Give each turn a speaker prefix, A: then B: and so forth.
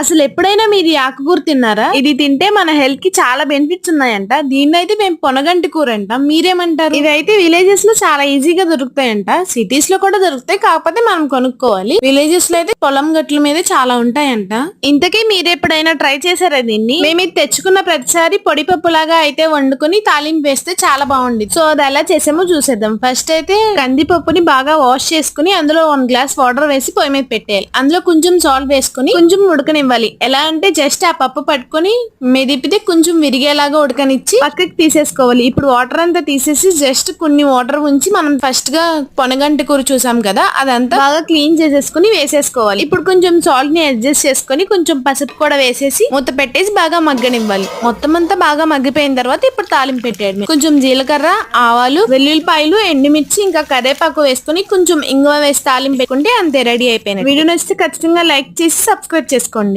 A: అసలు ఎప్పుడైనా మీరు ఆకుకూర తిన్నారా? ఇది తింటే మన హెల్త్కి చాలా బెనిఫిట్స్ ఉన్నాయంట. దీన్ని అయితే మేము పొనగంటి కూర అంటాం మీరేమంటారు? ఇవి అయితే విలేజెస్లో చాలా ఈజీగా దొరుకుతాయంట. సిటీస్లో కూడా దొరుకుతాయి. కాకపోతే మనం కొనుక్కోవాలి. విలేజెస్లో అయితే పొలం గట్ల మీద చాలా ఉంటాయంట. ఇంతకీ మీరు ఎప్పుడైనా ట్రై చేశారా దీన్ని? మేము ఇది తెచ్చుకున్న ప్రతిసారి పొడి పప్పులాగా అయితే వండుకొని తాలింపు వేస్తే చాలా బాగుంది సో అది ఎలా చేసామో చూసేద్దాం. ఫస్ట్ అయితే కందిపప్పుని బాగా వాష్ చేసుకుని అందులో వన్ గ్లాస్ వాటర్ వేసి పొయ్యి మీద పెట్టేయాలి. అందులో కొంచెం సాల్ట్ వేసుకుని కొంచెం ఉడకనివ్వాలి. ఎలా అంటే జస్ట్ ఆ పప్పు పట్టుకొని మెదిపితే కొంచెం విరిగేలాగా ఉడకనిచ్చి పక్కకి తీసేసుకోవాలి. ఇప్పుడు వాటర్ అంతా తీసేసి జస్ట్ కొన్ని వాటర్ ఉంచి మనం ఫస్ట్గా పొనగంటి కూర చూసాం కదా అదంతా బాగా క్లీన్ చేసేసుకుని వేసేసుకోవాలి. ఇప్పుడు కొంచెం సాల్ట్ని అడ్జస్ట్ చేసుకుని కొంచెం పసుపు కూడా వేసేసి మూత పెట్టేసి బాగా మగ్గనివ్వాలి. మొత్తం అంతా బాగా మగ్గిపోయిన తర్వాత ఇప్పుడు తాలింపు పెట్టేయడమే. కొంచెం జీలకర్ర ఆవాలు వెల్లుల్లిపాయలు ఎండుమిర్చి ఇంకా కరేపాకు వేసుకుని కొంచెం ఇంగువ వేసి తాలింపు పెట్టుకుంటే అంతే రెడీ అయిపోయినాయి వీడియో నచ్చితే ఖచ్చితంగా లైక్ చేసి సబ్స్క్రైబ్ చేసుకోండి.